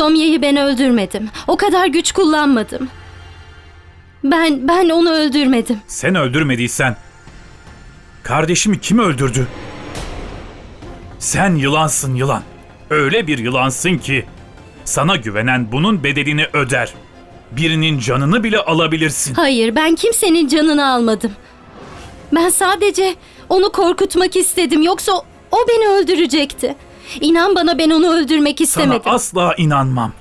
Somya'yı ben öldürmedim. O kadar güç kullanmadım. Ben ben onu öldürmedim. Sen öldürmediysen kardeşimi kim öldürdü? Sen yılansın yılan. Öyle bir yılansın ki sana güvenen bunun bedelini öder. Birinin canını bile alabilirsin. Hayır, ben kimsenin canını almadım. Ben sadece onu korkutmak istedim. Yoksa o beni öldürecekti. İnan bana ben onu öldürmek istemedim. Sana asla inanmam.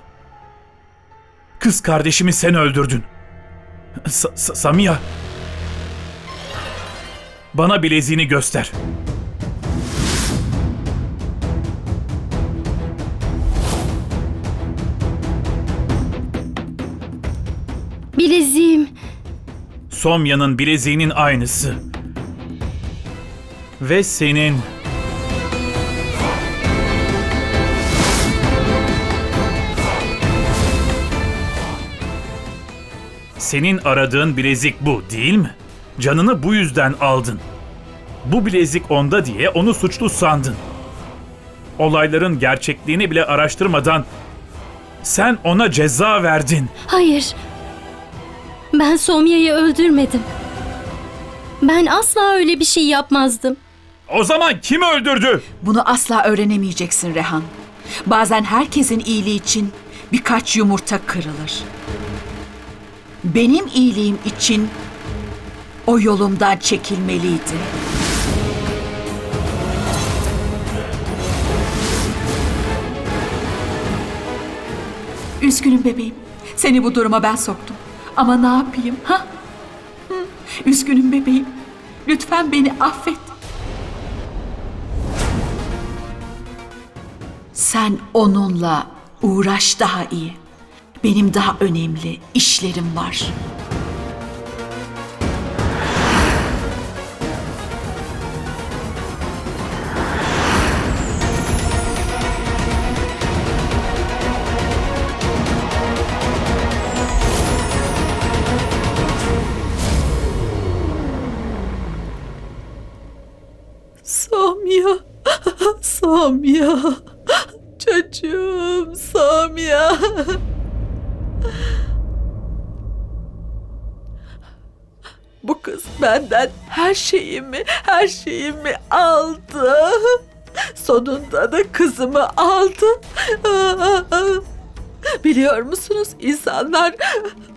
Kız kardeşimi sen öldürdün. Sa- Sa- Samiha. Bana bileziğini göster. Bileziğim. Somya'nın bileziğinin aynısı. Ve senin... Senin aradığın bilezik bu değil mi? Canını bu yüzden aldın. Bu bilezik onda diye onu suçlu sandın. Olayların gerçekliğini bile araştırmadan sen ona ceza verdin. Hayır. Ben Somya'yı öldürmedim. Ben asla öyle bir şey yapmazdım. O zaman kim öldürdü? Bunu asla öğrenemeyeceksin Rehan. Bazen herkesin iyiliği için birkaç yumurta kırılır. Benim iyiliğim için o yolumdan çekilmeliydi. Üzgünüm bebeğim. Seni bu duruma ben soktum. Ama ne yapayım ha? Üzgünüm bebeğim. Lütfen beni affet. Sen onunla uğraş daha iyi. Benim daha önemli işlerim var. Samya, Samya, çocuğum Samya. Bu kız benden her şeyimi, her şeyimi aldı. Sonunda da kızımı aldı. Biliyor musunuz insanlar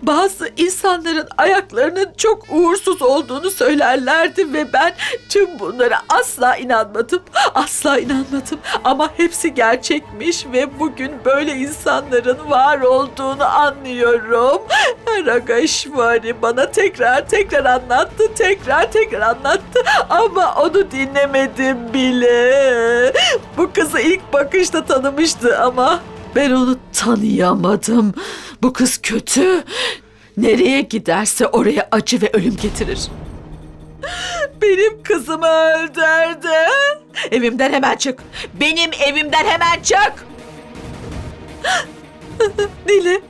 bazı insanların ayaklarının çok uğursuz olduğunu söylerlerdi ve ben tüm bunlara asla inanmadım. Asla inanmadım ama hepsi gerçekmiş ve bugün böyle insanların var olduğunu anlıyorum. Ragashwari bana tekrar tekrar anlattı, tekrar tekrar anlattı ama onu dinlemedim bile. Bu kızı ilk bakışta tanımıştı ama ben onu tanıyamadım. Bu kız kötü. Nereye giderse oraya acı ve ölüm getirir. Benim kızımı öldürdü. Evimden hemen çık. Benim evimden hemen çık. dinle.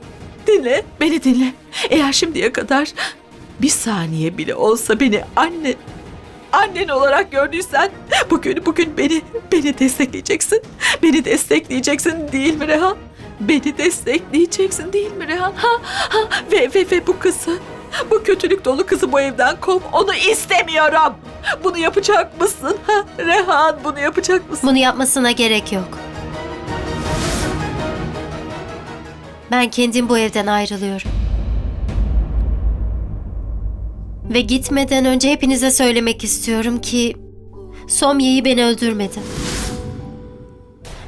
Dinle. Beni dinle. Eğer şimdiye kadar bir saniye bile olsa beni anne annen olarak gördüysen bugün bugün beni beni destekleyeceksin. Beni destekleyeceksin değil mi Rehan? Beni destekleyeceksin değil mi Rehan? Ha, ha. Ve, ve, ve bu kızı, bu kötülük dolu kızı bu evden kov. Onu istemiyorum. Bunu yapacak mısın? Ha? Rehan bunu yapacak mısın? Bunu yapmasına gerek yok. Ben kendim bu evden ayrılıyorum. Ve gitmeden önce hepinize söylemek istiyorum ki Somya'yı ben öldürmedim.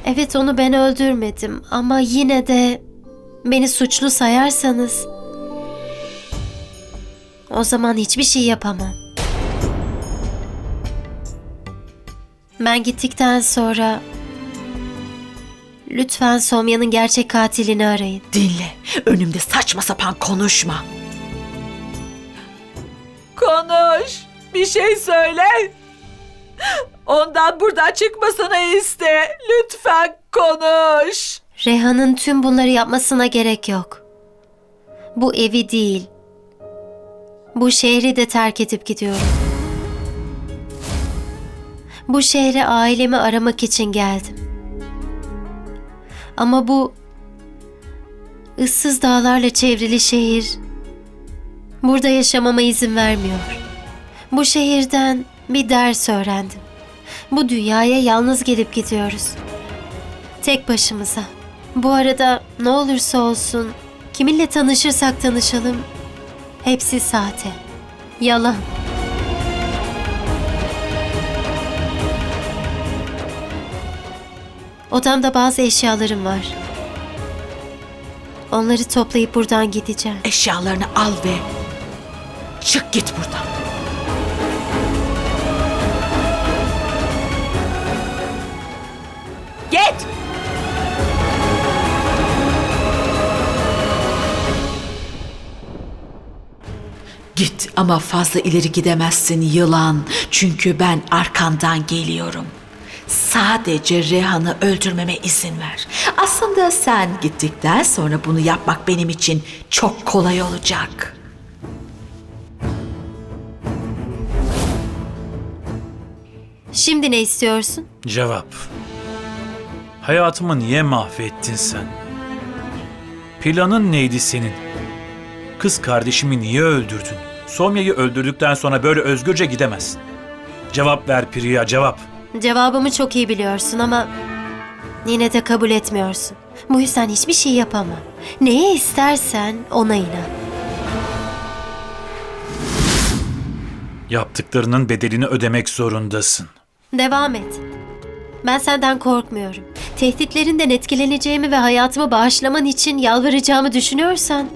Evet onu ben öldürmedim ama yine de beni suçlu sayarsanız o zaman hiçbir şey yapamam. Ben gittikten sonra lütfen Somya'nın gerçek katilini arayın. Dinle. Önümde saçma sapan konuşma. Bir şey söyle. Ondan buradan çıkmasını iste. Lütfen konuş. Reha'nın tüm bunları yapmasına gerek yok. Bu evi değil. Bu şehri de terk edip gidiyorum. Bu şehre ailemi aramak için geldim. Ama bu ıssız dağlarla çevrili şehir burada yaşamama izin vermiyor. Bu şehirden bir ders öğrendim. Bu dünyaya yalnız gelip gidiyoruz. Tek başımıza. Bu arada ne olursa olsun kiminle tanışırsak tanışalım hepsi sahte. Yalan. Odamda bazı eşyalarım var. Onları toplayıp buradan gideceğim. Eşyalarını al ve çık git buradan. Git ama fazla ileri gidemezsin yılan. Çünkü ben arkandan geliyorum. Sadece Rehan'ı öldürmeme izin ver. Aslında sen gittikten sonra bunu yapmak benim için çok kolay olacak. Şimdi ne istiyorsun? Cevap. Hayatımı niye mahvettin sen? Planın neydi senin? Kız kardeşimi niye öldürdün? Somya'yı öldürdükten sonra böyle özgürce gidemezsin. Cevap ver Priya, cevap. Cevabımı çok iyi biliyorsun ama yine de kabul etmiyorsun. Bu yüzden hiçbir şey yapamam. Neye istersen ona inan. Yaptıklarının bedelini ödemek zorundasın. Devam et. Ben senden korkmuyorum. Tehditlerinden etkileneceğimi ve hayatımı bağışlaman için yalvaracağımı düşünüyorsan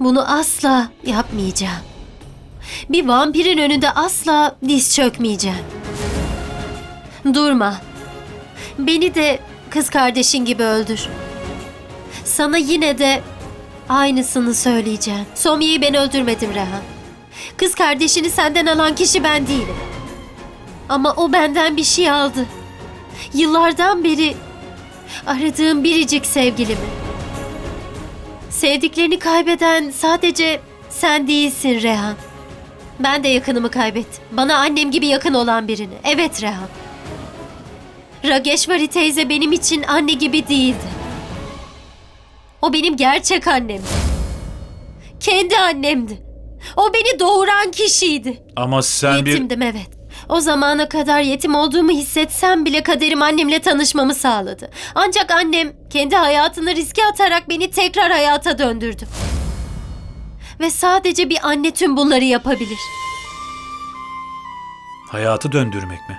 bunu asla yapmayacağım. Bir vampirin önünde asla diz çökmeyeceğim. Durma. Beni de kız kardeşin gibi öldür. Sana yine de aynısını söyleyeceğim. Somya'yı ben öldürmedim Rehan. Kız kardeşini senden alan kişi ben değilim. Ama o benden bir şey aldı. Yıllardan beri aradığım biricik sevgilimi. Sevdiklerini kaybeden sadece sen değilsin Rehan. Ben de yakınımı kaybettim. Bana annem gibi yakın olan birini. Evet Rehan. Rageşvari teyze benim için anne gibi değildi. O benim gerçek annemdi. Kendi annemdi. O beni doğuran kişiydi. Ama sen bir... Yetimdim evet. O zamana kadar yetim olduğumu hissetsem bile kaderim annemle tanışmamı sağladı. Ancak annem kendi hayatını riske atarak beni tekrar hayata döndürdü. Ve sadece bir anne tüm bunları yapabilir. Hayatı döndürmek mi?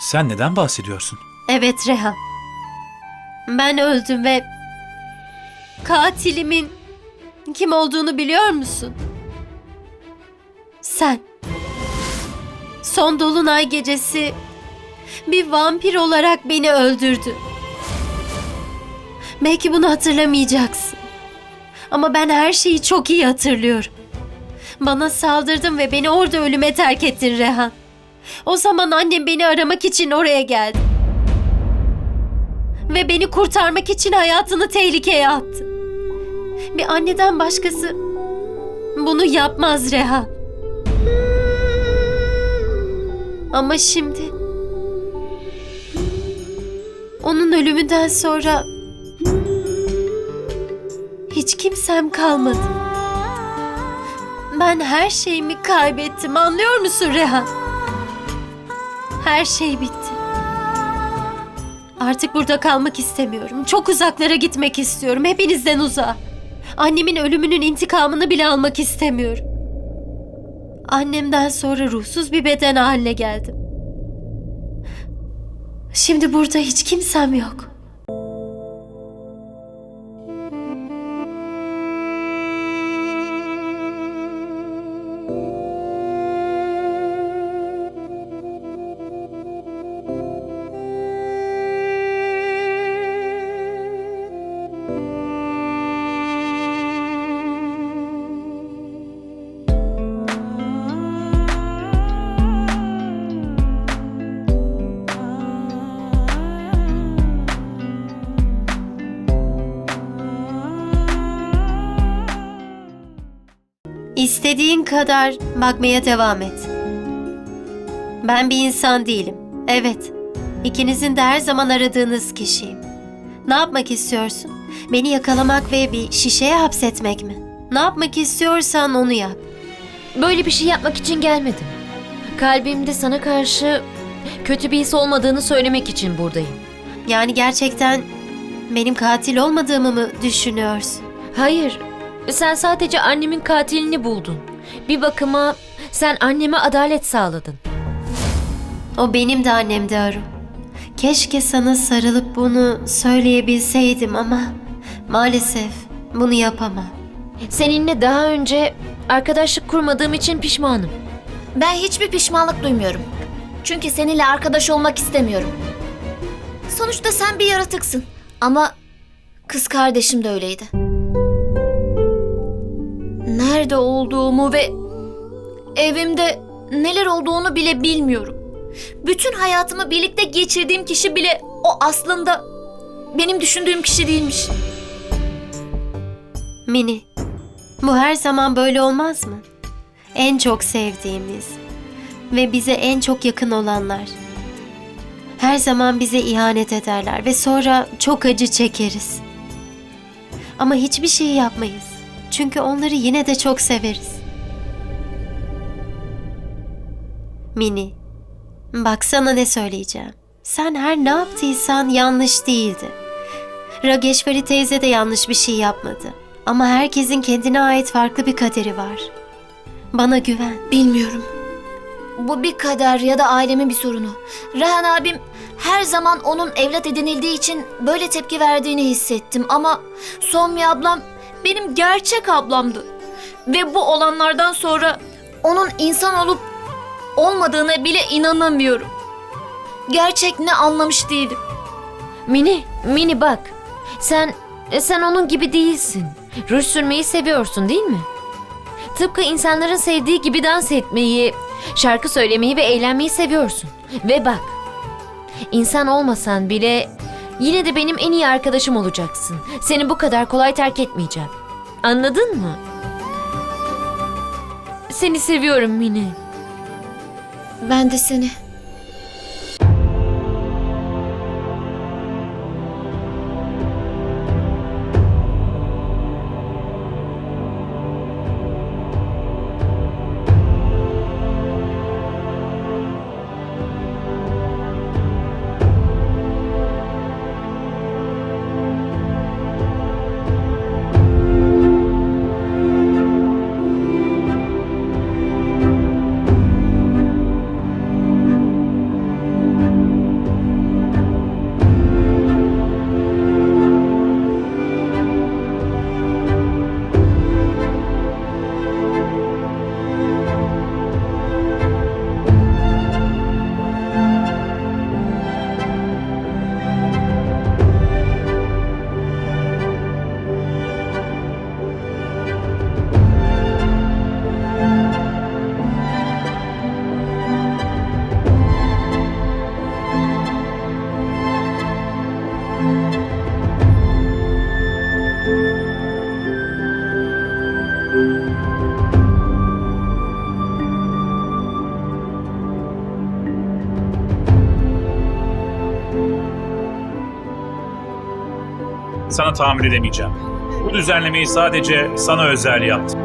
Sen neden bahsediyorsun? Evet Rehan. Ben öldüm ve katilimin kim olduğunu biliyor musun? Sen. Son dolunay gecesi bir vampir olarak beni öldürdü. Belki bunu hatırlamayacaksın. Ama ben her şeyi çok iyi hatırlıyorum. Bana saldırdın ve beni orada ölüme terk ettin Rehan. O zaman annem beni aramak için oraya geldi. Ve beni kurtarmak için hayatını tehlikeye attı. Bir anneden başkası bunu yapmaz Reha. Ama şimdi onun ölümünden sonra hiç kimsem kalmadı. Ben her şeyimi kaybettim. Anlıyor musun Rehan? Her şey bitti. Artık burada kalmak istemiyorum. Çok uzaklara gitmek istiyorum. Hepinizden uzağa. Annemin ölümünün intikamını bile almak istemiyorum. Annemden sonra ruhsuz bir beden haline geldim. Şimdi burada hiç kimsem yok. İstediğin kadar bakmaya devam et. Ben bir insan değilim. Evet. İkinizin de her zaman aradığınız kişiyim. Ne yapmak istiyorsun? Beni yakalamak ve bir şişeye hapsetmek mi? Ne yapmak istiyorsan onu yap. Böyle bir şey yapmak için gelmedim. Kalbimde sana karşı kötü bir his olmadığını söylemek için buradayım. Yani gerçekten benim katil olmadığımı mı düşünüyorsun? Hayır, sen sadece annemin katilini buldun. Bir bakıma sen anneme adalet sağladın. O benim de annemdi Aru. Keşke sana sarılıp bunu söyleyebilseydim ama maalesef bunu yapamam. Seninle daha önce arkadaşlık kurmadığım için pişmanım. Ben hiçbir pişmanlık duymuyorum. Çünkü seninle arkadaş olmak istemiyorum. Sonuçta sen bir yaratıksın. Ama kız kardeşim de öyleydi. Nerede olduğumu ve evimde neler olduğunu bile bilmiyorum. Bütün hayatımı birlikte geçirdiğim kişi bile o aslında benim düşündüğüm kişi değilmiş. Mini, bu her zaman böyle olmaz mı? En çok sevdiğimiz ve bize en çok yakın olanlar. Her zaman bize ihanet ederler ve sonra çok acı çekeriz. Ama hiçbir şey yapmayız. Çünkü onları yine de çok severiz. Mini, baksana ne söyleyeceğim. Sen her ne yaptıysan yanlış değildi. Rageşvari teyze de yanlış bir şey yapmadı. Ama herkesin kendine ait farklı bir kaderi var. Bana güven. Bilmiyorum. Bu bir kader ya da ailemin bir sorunu. Rehan abim her zaman onun evlat edinildiği için böyle tepki verdiğini hissettim ama Somya ablam benim gerçek ablamdı. Ve bu olanlardan sonra onun insan olup olmadığına bile inanamıyorum. Gerçek ne anlamış değilim. Mini, Mini bak. Sen sen onun gibi değilsin. Ruj sürmeyi seviyorsun değil mi? Tıpkı insanların sevdiği gibi dans etmeyi, şarkı söylemeyi ve eğlenmeyi seviyorsun. Ve bak, insan olmasan bile yine de benim en iyi arkadaşım olacaksın. Seni bu kadar kolay terk etmeyeceğim. Anladın mı? Seni seviyorum Mini. Ben de seni. Sana tahammül edemeyeceğim. Bu düzenlemeyi sadece sana özel yaptım.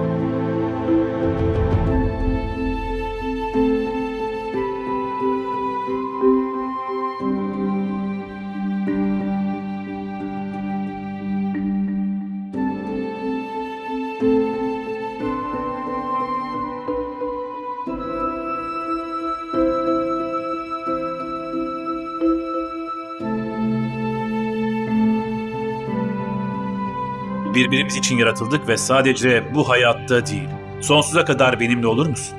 Birbirimiz için yaratıldık ve sadece bu hayatta değil. Sonsuza kadar benimle olur musun?